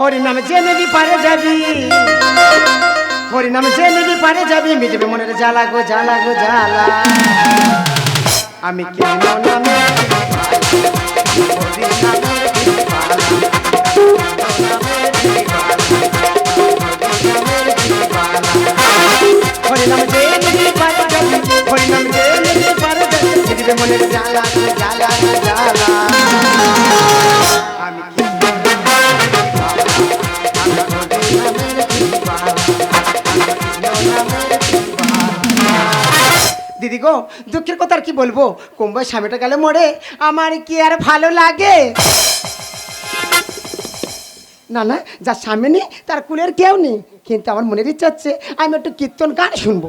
হরি নামে যে নদী পারে যাবি। হরি নামে যে নদী পারে যাবি। মিটবে মনের জ্বালা গো জ্বালা গো, জ্বালা। আমি কেন নামে? নদী দিদি গো, দুঃখের কথা আর কি বলব? কুম্ভ স্বামীটা গেলে মরে, আমার কি আর ভালো লাগে? না না যার স্বামী নেই, তার কুলের কেউ নেই, কিন্তু আমার মনের ইচ্ছা হচ্ছে আমি একটু কীর্তন গান শুনব।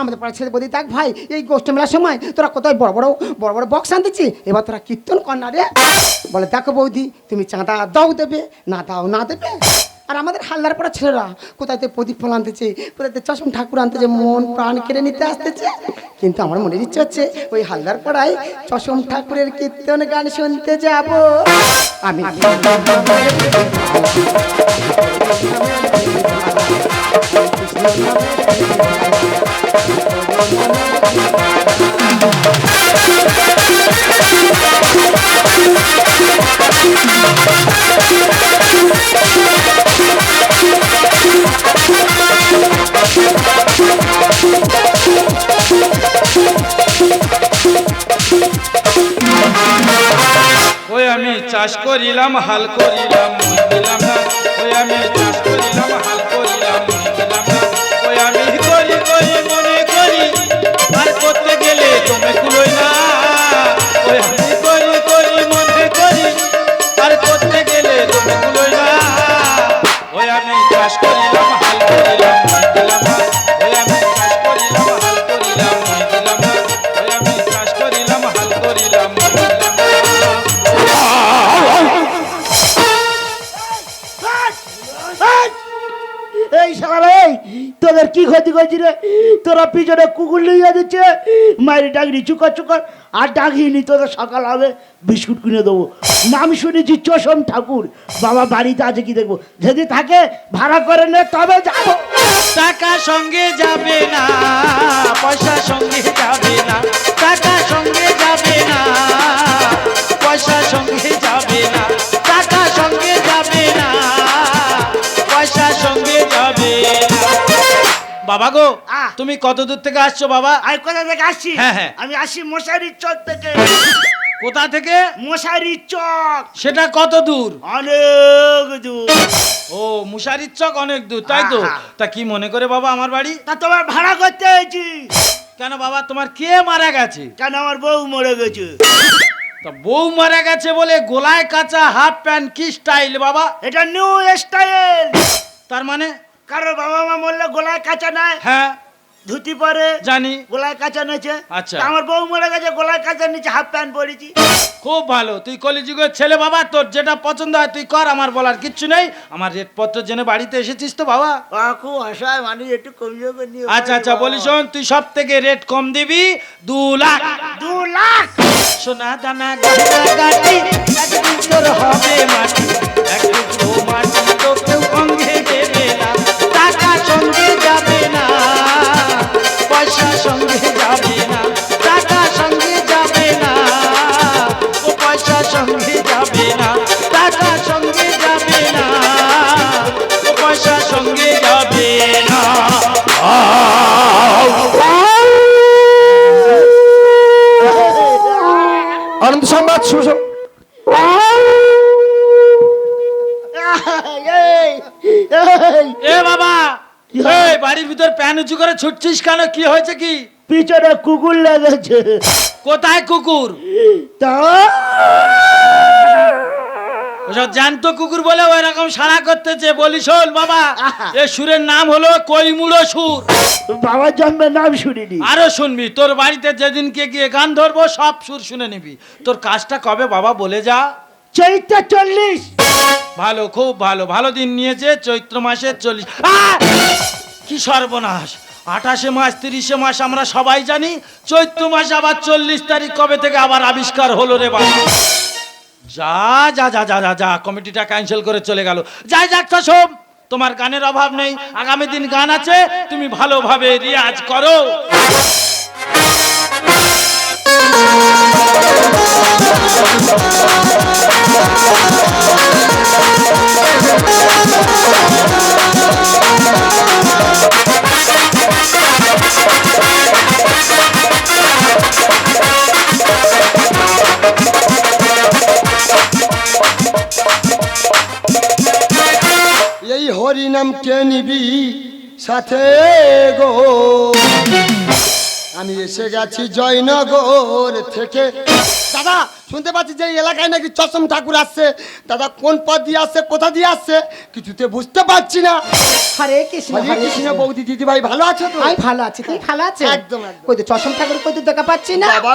আমাদের পাড়ার ছেলে বলি দেখ ভাই, এই গোষ্ঠ মেলার সময় তোরা কোথায় বড় বড় বড় বড় বক্স আনতেছি? এবার তোরা কীর্তন কর না রে। বলে, দেখো বৌদি, তুমি চাঁদা দাও দেবে, না দাও না দেবে। আর আমাদের হালদার পড়া ছেলেরা কোথায়তে প্রদীপ ফল আনতেছে, কোথায় চশম ঠাকুর আনতেছে, মন প্রাণ কেড়ে নিতে আসতেছে। কিন্তু আমার মনের ইচ্ছা হচ্ছে ওই হালদার পড়ায় চশম ঠাকুরের কীর্তন গান শুনতে যাব। আমি ওই চাষ করিলাম হাল করিলাম বুঝিলাম না। আমি চাষ করিলাম হাল কি ক্ষতি করছি রে? তোরা পিছনে কুকুর লিয়ে দিচ্ছে মায়ের ডাকনি চুকর চুকর আর ডাকিনি তোদের সকাল হবে, বিস্কুট কিনে দেবো। নাম শুনেছি চোষম ঠাকুর, বাবা বাড়িতে আছে কি দেখব? যদি থাকে, ভাড়া করে নে, তবে যাব। টাকা সঙ্গে যাবে না, পয়সা সঙ্গে যাবে না, টাকা সঙ্গে যাবে না, পয়সা সঙ্গে বাবা গো। তুমি কত দূর থেকে আসছো বাবা? আমি কোথা থেকে আসছি? হ্যাঁ, হ্যাঁ। আমি আসি মশারির চক থেকে। কোথা থেকে? মশারির চক। সেটা কত দূর? অনেক দূর। ও মুশারির চক অনেক দূর তাই তো? তা কি মনে করে বাবা আমার বাড়ি? তা তোমার ভাড়া করতে হয়েছি। কেন বাবা তোমার কে মারা গেছে? কেন আমার বউ মরে গেছে? তা বউ মারা গেছে বলে গোলায় কাঁচা হাফ প্যান্ট কি স্টাইল বাবা? এটা নিউ স্টাইল তার মানে? কারণ বাবা মা মরলে গোলায় কাঁচা নাই হ্যাঁ। ধুতি পরে জানি। গোলায় কাঁচা নেছে আচ্ছা। আমার বউ মরে গেছে গোলায় কাঁচা নিচে হাফ প্যান্ট পরেছি। খুব ভালো। তুই কলিযুগের ছেলে বাবা তোর যেটা পছন্দ হয় তুই কর আমার বলার কিচ্ছু নেই। আমার রেট পত্র জেনে বাড়িতে এসেছিস তো বাবা। খুব অসহায় মানুষ একটু কমিয়ে করে আচ্ছা আচ্ছা বলি শোন তুই সব থেকে রেট কম দিবি? দু লাখ। দু লাখ? সোনা দানা একদিন তোর হবে মাটি। মাটি তো কেউ অঙ্গে সঙ্গে যাবে না পয়সা সঙ্গে যাবে বাড়ির ভিতর প্যান উঁচু করে ছুটছিস কেন? কি হয়েছে কি? পিছনে কুকুর লেগেছে। কোথায় কুকুর? তা ওসব জ্যান্ত কুকুর বলে ওই রকম সাড়া করতেছে। বলি শোন বাবা এ সুরের নাম হলো কৈমুড়ো সুর। বাবার জন্মের নাম শুনিনি। আরও শুনবি তোর বাড়িতে যেদিনকে গিয়ে গান ধরবো সব সুর শুনে নিবি। তোর কাজটা কবে বাবা বলে যা। চৈত্র চল্লিশ। ভালো খুব ভালো। ভালো দিন নিয়েছে চৈত্র মাসের চল্লিশ! কি সর্বনাশ? আঠাশে মাস, তিরিশে মাস আমরা সবাই জানি, চৈত্র মাস আবার চল্লিশ তারিখ কবে থেকে আবার আবিষ্কার হলো রে বাবা। যা যা যা যা যা যা, কমিটিটা ক্যান্সেল করে চলে গেল। যাই যাক সব তোমার গানের অভাব নেই, আগামী দিন গান আছে, তুমি ভালোভাবে রিয়াজ করো। এসে গেছি জয়নগর থেকে। দাদা শুনতে পাচ্ছি যে এলাকায় নাকি চশম ঠাকুর আসছে। দাদা কোন পথ দিয়ে আসছে কোথা দিয়ে আসছে কিছুতে বুঝতে পারছি না। হরে কৃষ্ণ হরে কৃষ্ণ বৌদি দিদি ভাই ভালো আছো তো? আমি ভালো আছি তুমি ভালো আছে? একদম, একদম। কই তো চশম ঠাকুর কই তো দেখা পাচ্ছি না? বাবা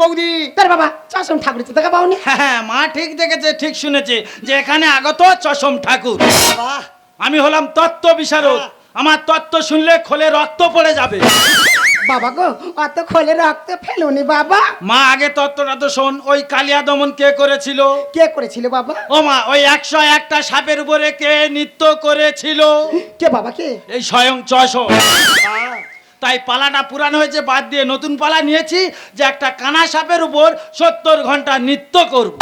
বৌদি। তোর বাবা চশম ঠাকুর তো দেখা পাওনি? হ্যাঁ হ্যাঁ মা ঠিক দেখেছে ঠিক শুনেছে যে এখানে আগত চশম ঠাকুর। আমি হলাম তত্ত্ব বিশারদ। আমার তত্ত্ব শুনলে খোলে রক্ত পড়ে যাবে। বাবা গো অত খোলে রক্ত ফেলুনি বাবা। মা আগে তত্ত্বটা তো শোন ওই কালিয়া দমন কে করেছিল? কে করেছিল বাবা? ও মা ওই একশো একটা সাপের উপরে কে নৃত্য করেছিল? কে বাবা কে? এই স্বয়ং চশম। তাই পালাটা পুরানো হয়েছে, বাদ দিয়ে নতুন পালা নিয়েছি যে একটা কানা সাপের উপর সত্তর ঘণ্টা নৃত্য করব।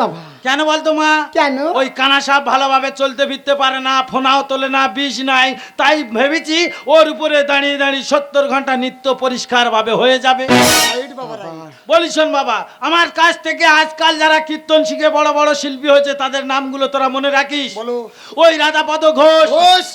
বাবা? কেন বলতো মা? কেন? ওই কানা সাপ ভালোভাবে চলতে ফিরতে পারে না ফোনাও তোলে না বিষ নাই। তাই ভেবেছি ওর উপরে দাঁড়িয়ে দাঁড়িয়ে সত্তর ঘণ্টা নৃত্য পরিষ্কার ভাবে হয়ে যাবে। বলি শোন বাবা আমার কাছ থেকে আজকাল যারা কীর্তন শিখে বড় বড় শিল্পী হয়েছে তাদের নামগুলো তোরা মনে রাখিস? ওই রাধাপদ ঘোষ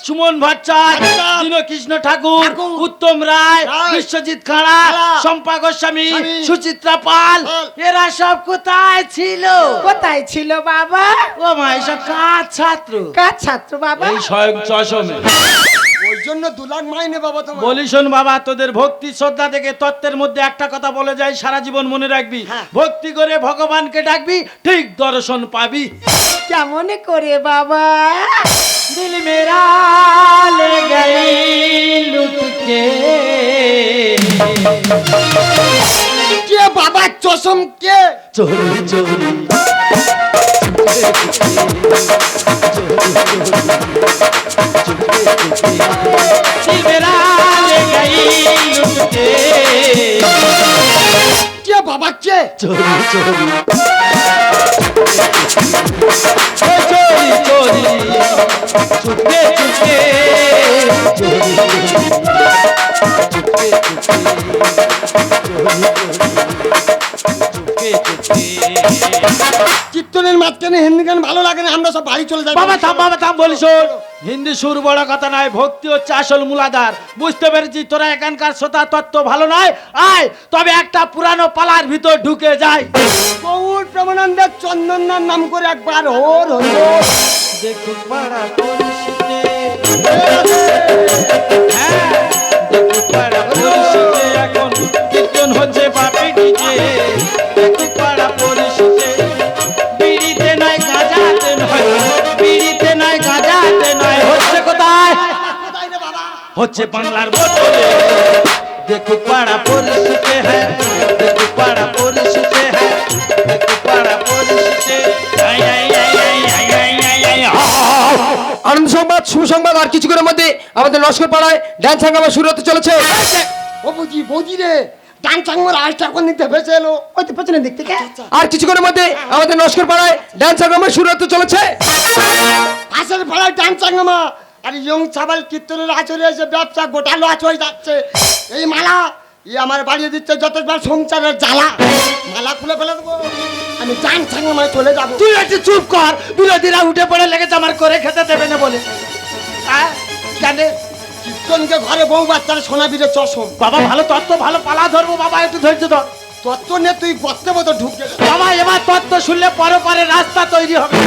সুমন ভট্টাচার্য কৃষ্ণ ঠাকুর উত্তম রায় বিশ্বজিৎ খাড়া শম্পা গোস্বামী সুচিত্রা পাল পাল। এরা সব কোথায় ছিল? কোথায় ছিল? বাবা? ও মা এসব কাজ ছাত্র? কার ছাত্র বাবা? এই স্বয়ং চশমে ওই জন্য দু লাখ মাইনে বাবা তোমার। বলি শোন বাবা তোদের ভক্তি শ্রদ্ধা থেকে তত্ত্বের মধ্যে একটা কথা বলে যাই সারা জীবন মনে রাখবি। হ্যাঁ। ভক্তি করে ভগবানকে ডাকবি ঠিক দর্শন পাবি। কেমন করে বাবা? দিল মেরা লে গই লুটকে। কে বাবা চশম কে? চোরি চোরি। বাবাচ্ছে চোরি চোরি চোরি চোরি চুপে চুপে চোরি চুপে চুপে চোরি চোরি কীর্তনের মাঝখানে হিন্দি গান ভালো লাগে না আমরা সব বাড়ি চলে যাই। বাবা থাম বাবা থাম বলি শোন। হিন্দি সুর বড় কথা নয় ভক্তি হচ্ছে আসল মূলাধার। বুঝতে পেরেছি তোরা এখানকার শ্রোতা তত্ত্ব ভালো নয়? আয় তবে একটা পুরানো পালার ভিতর ঢুকে যায় গৌর প্রেমানন্দের চন্দনার নাম করে একবার হোর হোর দেখো পাড়া হ্যাঁ। হচ্ছে বাংলার বোতলে দেখো পাড়া পরিচিতে হ্যাঁ দেখো পাড়া পরিচিতে হ্যাঁ দেখো পাড়া পরিচিতে আনন্দ সংবাদ সুসংবাদ আর কিছু করে মধ্যে আমাদের লস্কর পাড়ায় ড্যান্স হাঙ্গামা শুরু হতে চলেছে ও বুঝি বুঝি রে ডান চাঙ্গর আজটা কোন দিতে এলো ওই তো পেছনের দিক থেকে আর কিছুক্ষণের মধ্যে আমাদের নস্কর পাড়ায় ডান্স আগামা শুরু হতে চলেছে পাশের পাড়ায় ডান্স আর ইয়ং ছাবাল কীর্তনের আচরে এসে ব্যবসা গোটা লচ হয়ে যাচ্ছে। এই মালা ই আমার বাড়িয়ে দিচ্ছে যতবার সংসারের জ্বালা। মালা খুলে ফেলে দেবো। আমি ডান চাঙ্গামায় চলে যাব। তুই একটু চুপ কর বিরোধীরা উঠে পড়ে লেগেছে আমার করে খেতে দেবে না বলে। আহ, জানে কীর্তনকে ঘরে বউ বাচ্চারা সোনা বীরের চশম। বাবা ভালো তত্ত্ব ভালো পালা ধরবো। বাবা একটু ধৈর্য ধর। তত্ত্ব নিয়ে তুই গর্তে মতো ঢুকে। যা। বাবা এবার তত্ত্ব শুনলে পরে পরে রাস্তা তৈরি হবে।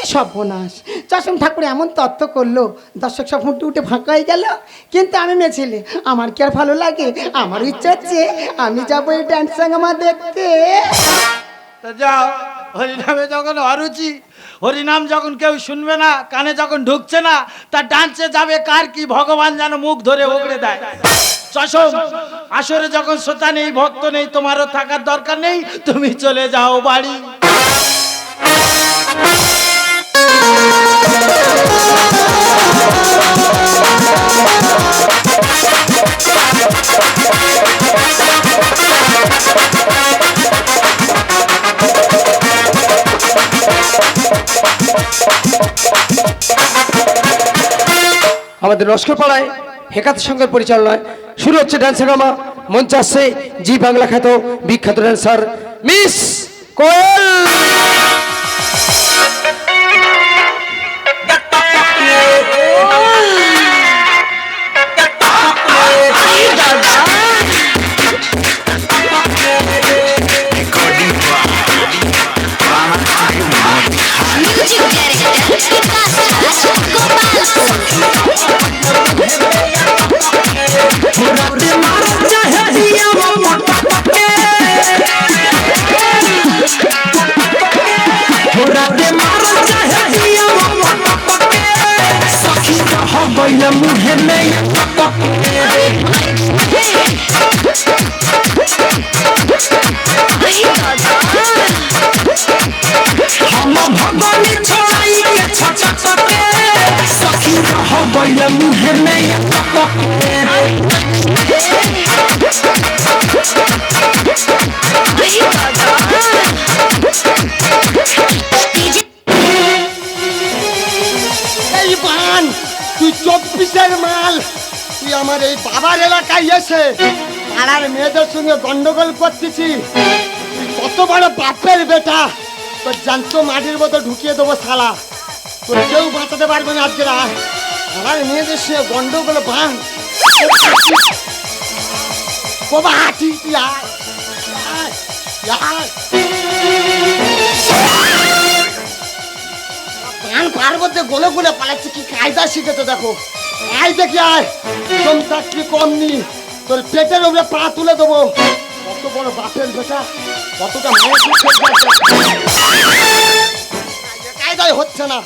কি সর্বনাশ? চশম ঠাকুর এমন তত্ত্ব করল, দর্শক সব মুখে উঠে ফাঁকা হয়ে গেল। কিন্তু আমি মেয়ে ছেলে আমার কি আর ভালো লাগে? আমার ইচ্ছা হচ্ছে আমি যাব এই ড্যান্স আমার দেখতে। যাও, হরিনামে যখন অরুচি, হরিনাম যখন কেউ শুনবে না, কানে যখন ঢুকছে না তার ডান্সে যাবে কার কি ভগবান যেন মুখ ধরে ওগড়ে দেয়। চশম আসরে যখন শ্রোতা নেই, ভক্ত নেই, তোমারও থাকার দরকার নেই, তুমি চলে যাও বাড়ি। আমাদের লস্কর পাড়ায় হেকাত সংঘের পরিচালনায় শুরু হচ্ছে ড্যান্স হাঙ্গামা মঞ্চ আসছে জি বাংলা খ্যাত বিখ্যাত ড্যান্সার মিস কোয়েল। এই বান মাল। তুই আমার এই বাবার এলাকায় এসে পাড়ার মেয়েদের সঙ্গে গন্ডগোল করতেছি। কত বড় বাপের বেটা। তোর জানতো মাটির মতো ঢুকিয়ে দেবো শালা। তোর কেউ বাঁচাতে পারবে না আজকে রাত। পাড়ার মেয়েদের সে গন্ডগোল বাবা, হাঁটি গলে গলে পালাচ্ছে, কি কায়দা শিখেছে দেখো। আয় দেখি, আয়। কম চাকরি কম নি তোর পেটের উপরে পা তুলে দেবো। কত বড় বাপের বেটা, কতটা। কায়দায় হচ্ছে না।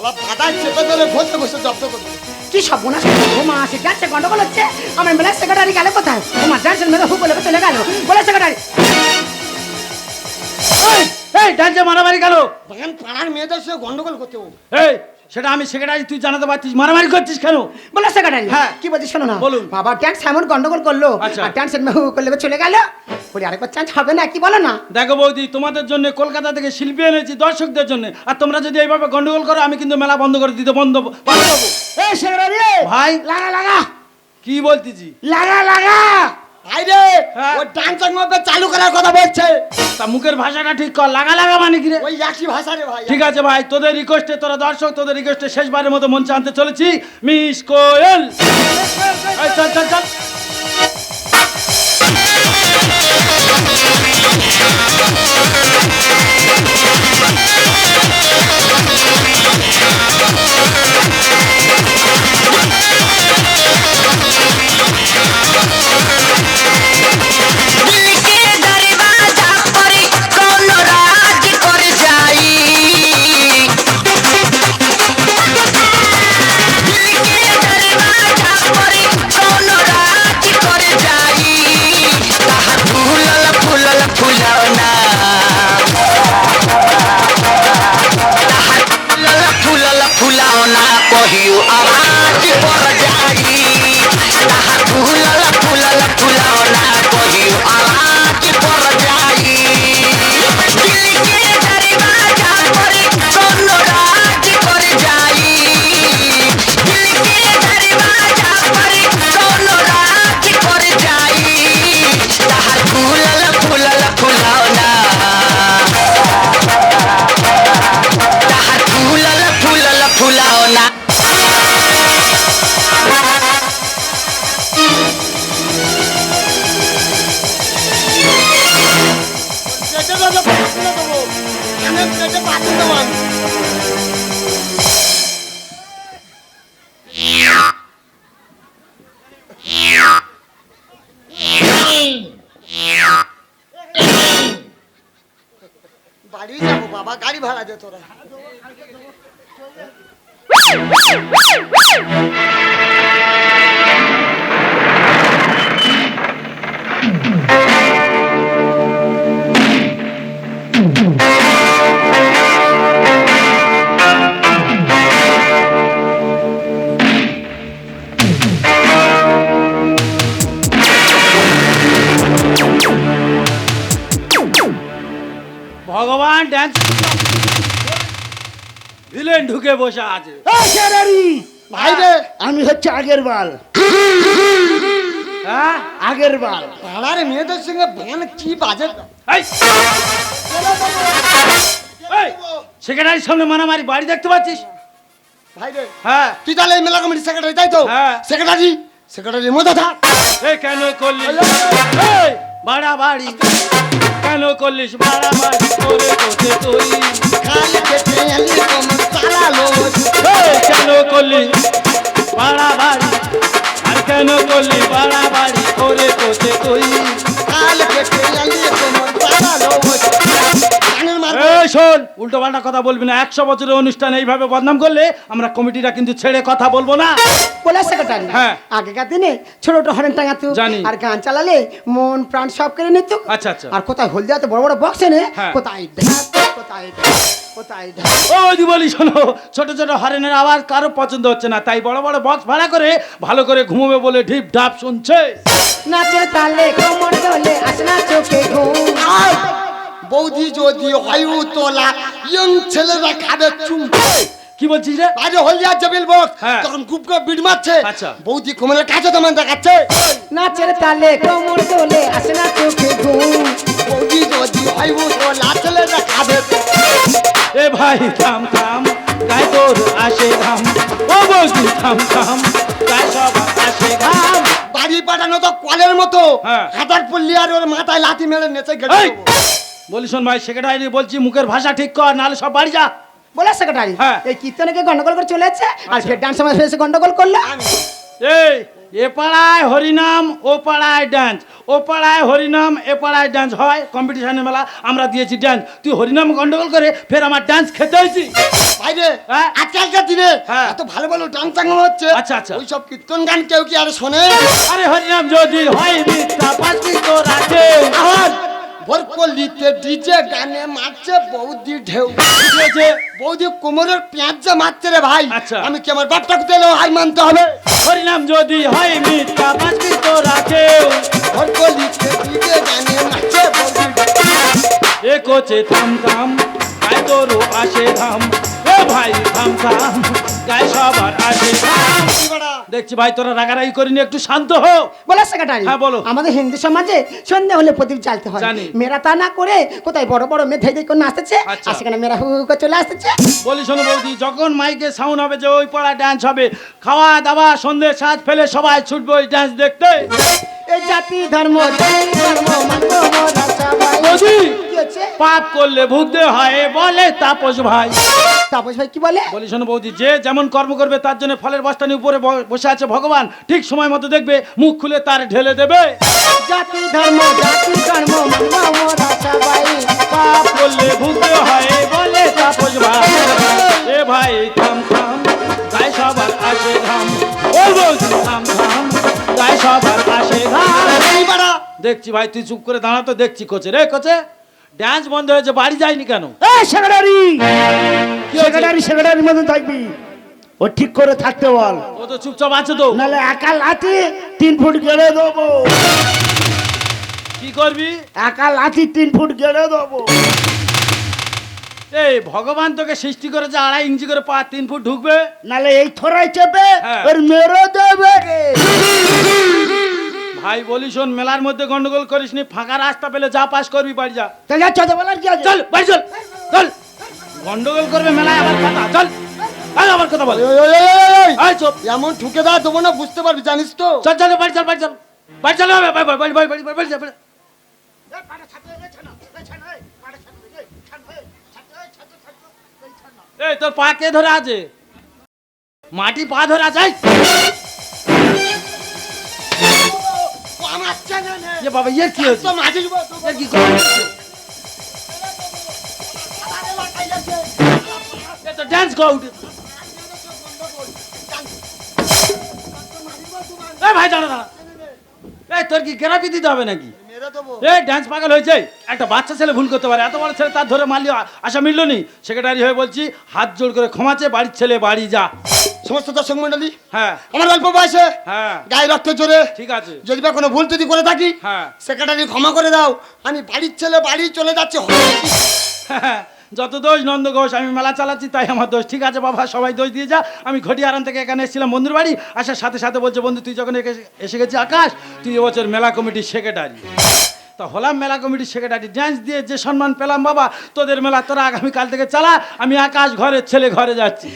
তাহলে বাদায় চেপে ধরে বলতে বসে জব্দ করবে কি সর্বনাশ ও মা সে যাচ্ছে গন্ডগোল হচ্ছে। আমার মেলা সেক্রেটারি গেলে কোথায়? ও মা ডান্সের মেয়ে হু বলে চলে গেল। বলে সেক্রেটারি এই, এই ডান্সে মারামারি গেল পাড়ার মেয়েদের সে গন্ডগোল করতে ও এই সেটা আমি সেক্রেটারি তুই জানাতে পারছিস মারামারি করছিস কেন? বলে সেক্রেটারি। হ্যাঁ। কি বলছিস শোনো না? বলুন। বাবা ট্যাক্স এমন গন্ডগোল করল। আচ্ছা। আর ট্যাক্সের মেয়ে হুক করলে চলে গেল। বলি আরেকবার চান্স হবে না কি বলো না? দেখো বৌদি তোমাদের জন্য কলকাতা থেকে শিল্পী এনেছি দর্শকদের জন্য। আর তোমরা যদি এইভাবে গন্ডগোল করো আমি কিন্তু মেলা বন্ধ করে দিতে বন্ধ। এই সেক্রেটারি! ভাই। লাগা লাগা। কি বলতেছি? লাগা লাগা! আইরে। ও ডান্সার মধ্যে চালু করার কথা বলছে। তা মুখের ভাষাটা ঠিক কর লাগা লাগা মানে কি রে? ওই একই ভাষা রে ভাই। ঠিক আছে ভাই তোদের রিকোয়েস্টে তোরা দর্শক তোদের রিকোয়েস্টে শেষবারের মতো মঞ্চে আনতে চলেছি। মিস কোয়েল। চল চল চল। दिल গাড়ি ভিলেন ঢুকে বসে আছে। এই ভাই রে আমি হচ্ছে আগের বাল। হ্যাঁ? আগের বাল। পাড়ার মেয়েদের সঙ্গে বান কি বাজে! সেক্রেটারির সামনে মারামারি বাড়ি দেখতে পাচ্ছিস? ভাই রে হ্যাঁ। তুই তাহলে এই মেলা কমিটির সেক্রেটারি তাই তো? হ্যাঁ। সেক্রেটারি সেক্রেটারির মধ্যে থাক। এই কেন করলি? এই, বাড়াবাড়ি। কেন করলিস? বাড়াবাড়ি করে কোথে তুই। করলি বাড়াবাড়ি আর কেন করলি বাড়াবাড়ি? করে এই শোন উল্টো পাল্টা কথা বলবি না একশো বছরের অনুষ্ঠান এইভাবে বদনাম করলে আমরা কমিটিরা কিন্তু ছেড়ে কথা বলব না বলে হ্যাঁ। আগেকার দিনে ছোট ছোট হরেন টাঙাতো জানি। আর গান চালালে মন প্রাণ সব কেড়ে নিত আচ্ছা, আচ্ছা। আর কোথায় হলদিয়াতে বড় বড় বক্স এনে হ্যাঁ। কোথায় বলি শোনো ছোট ছোট হরেনের আওয়াজ কারও পছন্দ হচ্ছে না তাই বড় বড় বক্স ভাড়া করে ভালো করে ঘুমোবে বলে ঢিপ ঢাপ শুনছে নাচের তালে কোমর দোলে আসনা চোখে ঘুম! বৌদি যদি হয় তোলা ইয়ং ছেলেরা খাবে চুম। কি বলছিস রে? আজ হলদিয়া জবিল বক্স। হ্যাঁ। তখন খুব করে বিট মারছে। আচ্ছা। বৌদি কোমরের কাছে তোমার দেখাচ্ছে। নাচের তালে কোমর দোলে আসনা চোখে ঘুম। বৌদি যদি হয় তোলা ছেলেরা খাবে এ ভাই থাম থাম গায়ে তোর আসে ঘাম। ও বৌদি থাম থাম গায়ে সব আসে ঘাম। বাড়ি পাঠানো তো কলের মতো। হ্যাঁ। হাতার পল্লি আর ওর মাথায় লাথি মেরে নেচে গেছে! বলি শোন ভাই সেক্রেটারি বলছি মুখের ভাষা ঠিক কর নাহলে সব বাড়ি যা। বলে সেক্রেটারি? হ্যাঁ। এই কীর্তনকে গন্ডগোল করে চলে যাচ্ছে আর ফের ডান্স সময় এসে গন্ডগোল করল? এই এ পাড়ায় হরিনাম ও পাড়ায় ডান্স ও পাড়ায় হরিনাম এ পাড়ায় ডান্স হয় কম্পিটিশনের মেলা আমরা দিয়েছি ডান্স তুই হরিনাম গন্ডগোল করে ফের আমার ডান্স খেতে হয়েছি ভাইরে হ্যাঁ। আজকালকার দিনে হ্যাঁ। এত ভালো ভালো ডান্স চাঙ্গা হচ্ছে। আচ্ছা, আচ্ছা। ওই সব কীর্তন গান কেউ কি আর শোনে? আরে হরিনাম যদি হয় মিথ্যা পাঁচটি তো রাখে আহার ভোর কলিতে ডিজে গানে মারছে বৌদি ঢেউ। হয়েছে বৌদি কোমরের পেঁয়াজ যে মারছে রে ভাই আচ্ছা। আমি কি আমার বাপটাকে দিলে হাই মানতে হবে? হরিনাম যদি হয় মিথ্যা বাঁচবি তো রাখে ওর কলিতে ডিজে গানে মারছে বৌদি। এ কোচে থাম থাম গায়ে তোরও আসে এ ভাই গায়ে সবার আসে? দেখছি ভাই তোরা রাগারাগি করিনি একটু শান্ত হো বলে সেক্রেটারি হ্যাঁ, বলো। আমাদের হিন্দু সমাজে সন্ধ্যা হলে প্রদীপ জ্বালতে হয় জানি। মেয়েরা তা না করে কোথায় বড় বড় মেয়ে করে নাচতেছে আচ্ছা। আর সেখানে মেয়েরা হু হু করে চলে আসতেছে বলি শোনো বৌদি যখন মাইকে সাউন্ড হবে যে ওই পাড়া ডান্স হবে খাওয়া দাওয়া সন্ধে সাজ ফেলে সবাই ছুটবে ওই ডান্স দেখতে এই জাতি ধর্ম ধর্ম মানব মোরা সবাই। পাপ করলে ভুগতে হয় বলে তাপস ভাই তাপস ভাই কি বলে? বলি শোনো বৌদি যে যেমন কর্ম করবে তার জন্য ফলের বস্তানি উপরে বসে আছে ভগবান। ঠিক সময় মতো দেখবে মুখ খুলে তার ঢেলে দেবে। জাতি ধর্ম জাতি ধর্ম মানব মোরা সবাই পাপ করলে ভুগতে হয় বলে তাপস ভাই। এ ভাই থাম সবার আসে ঘাম। ও বৌদি থাম থাম গায়ে সবার আসে ঘাম। দেখছি ভাই তুই চুপ করে দাঁড়া তো দেখছি কোচে। রে কোচে। ডান্স বন্ধ হয়েছে বাড়ি যায়নি কেন? এই সেক্রেটারি কি সেক্রেটারি সেক্রেটারির মতন থাকবি। ও ঠিক করে থাকতে বল। ও তো চুপচাপ আছে তো। নাহলে একা লাথি তিন ফুট গেড়ে দেবো। কি করবি? একা লাথি তিন ফুট গেড়ে দেবো। এই ভগবান তোকে সৃষ্টি করে যে আড়াই ইঞ্চি করে পা তিন ফুট ঢুকবে। নাহলে এই থোড়াই চেপে হ্যাঁ। ওর মেরে দেবে রে। ভাই বলি শোন মেলার মধ্যে গন্ডগোল করিস নি ফাঁকা রাস্তা পেলে যা পাস করবি বাড়ি যা। তাহলে চোদ্দ বলার কি চল বাড়ি চল চল। গন্ডগোল করবে মেলায় আবার কথা চল। আবার কথা বল। আয় চুপ। এমন ঠুকে দেওয়া দেবো না বুঝতে পারবি জানিস তো? চল চল বাড়ি চল বাড়ি চল। বাড়ি চল বাড়ি বাড়ি বাড়ি বাড়ি বাড়ি বাড়ি চল, এই তোর পা কে ধরে আছে? মাটি পা ধরে আছে আমার চ্যানেল এ বাবা কি হচ্ছে তো মাঝে এ কি করে? ড্যান্স কর এই ভাই দাঁড়া দাঁড়া। এই তোর কি গ্রাফি দিতে হবে নাকি? এই ড্যান্স পাগল হয়েছে। একটা বাচ্চা ছেলে ভুল করতে পারে। এত বড় ছেলে তার ধরে মারলি আশা মিলল নি? সেক্রেটারি হয়ে বলছি হাত জোড় করে ক্ষমাছে বাড়ির ছেলে বাড়ি যা। সমস্ত দর্শক মন্ডলী হ্যাঁ। আমার অল্প বয়সে হ্যাঁ। গায়ে রক্ত জোরে ঠিক আছে। যদি বা কোনো ভুল যদি করে থাকি হ্যাঁ। সেক্রেটারি ক্ষমা করে দাও। আমি বাড়ির ছেলে বাড়ি চলে যাচ্ছে যত দোষ নন্দ ঘোষ আমি মেলা চালাচ্ছি তাই আমার দোষ। ঠিক আছে বাবা সবাই দোষ দিয়ে যা। আমি ঘটি আরাম থেকে এখানে এসেছিলাম বন্ধুর বাড়ি। আসার সাথে সাথে বলছে বন্ধু তুই যখন একে- এসে গেছি আকাশ তুই এবছর মেলা কমিটির সেক্রেটারি তা হলাম মেলা কমিটির সেক্রেটারি ড্যান্স দিয়ে যে সম্মান পেলাম বাবা তোদের মেলা তোরা আগামীকাল থেকে চালা আমি আকাশ ঘরের ছেলে ঘরে যাচ্ছি।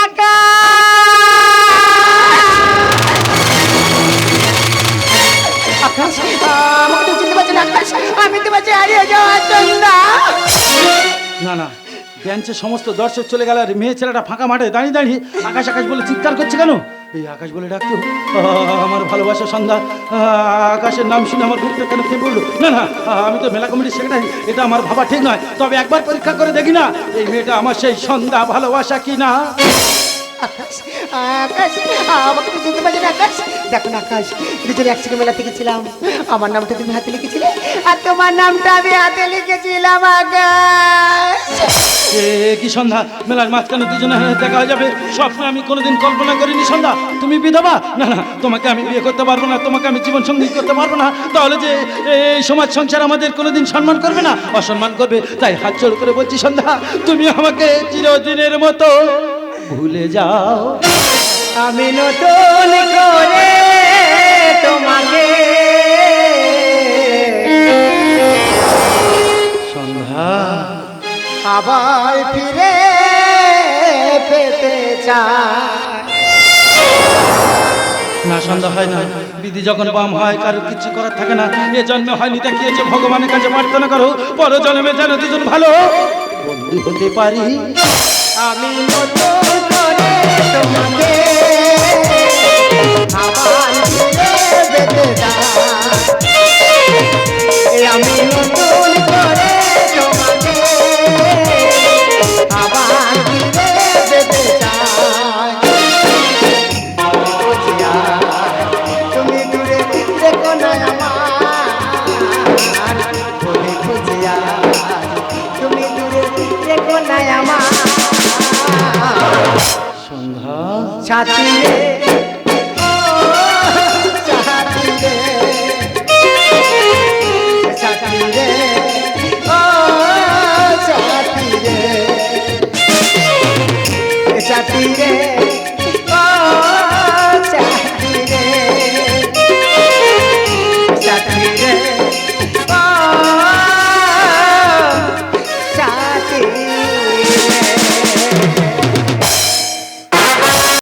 আকাশ! আমাকে তুমি চিনতে পারছ না আকাশ আমি হারিয়ে যাওয়ার জন্য না না বেঞ্চে সমস্ত দর্শক চলে গেল আর মেয়ে ছেলেটা ফাঁকা মাঠে দাঁড়িয়ে দাঁড়িয়ে আকাশ আকাশ বলে চিৎকার করছে কেন? এই আকাশ বলে ডাকতো আমার ভালোবাসা সন্ধ্যা। আকাশের নাম শুনে আমার বুকটা কেন কেঁপে উঠল না না আমি তো মেলা কমিটির সেক্রেটারি। এটা আমার ভাবা ঠিক নয়। তবে একবার পরীক্ষা করে দেখি না, এই মেয়েটা আমার সেই সন্ধ্যা ভালোবাসা কি না আকাশ আকাশ, আমাকে তুমি চিনতে পারছ না আকাশ। দেখো না আকাশ, দুজন একসঙ্গে মেলা থেকে আমার নামটা তুমি হাতে লিখেছিলে, আর তোমার নামটা আমি হাতে লিখেছিলাম আকাশ। কি সন্ধ্যা? মেলার মাঝখানে দুজনে দেখা হয়ে যাবে। স্বপ্ন আমি কোনোদিন কল্পনা করিনি, সন্ধ্যা। তুমি বিধবা? না না, তোমাকে আমি বিয়ে করতে পারব না, তোমাকে আমি জীবন সঙ্গী করতে পারব না। তাহলে যে এই সমাজ সংসার আমাদের কোনোদিন সম্মান করবে না, অসম্মান করবে, তাই হাত জোড় করে বলছি, সন্ধ্যা, তুমি আমাকে চিরদিনের মতো ভুলে যাও। আমি নতুন করে তোমাকে। সন্ধ্যা আবার ফিরে পেতে চাই। না সন্ধ্যা হয় না। বিধি যখন বাম হয় কারোর কিছু করার থাকে না। এ জন্ম হয়নি হয়েছে ভগবানের কাছে প্রার্থনা করো। পর জন্মে যেন দুজন ভালো বন্ধু হতে পারি। আমি নতুন করে তোমাকে আমার ফিরে পেতে চাই সাথী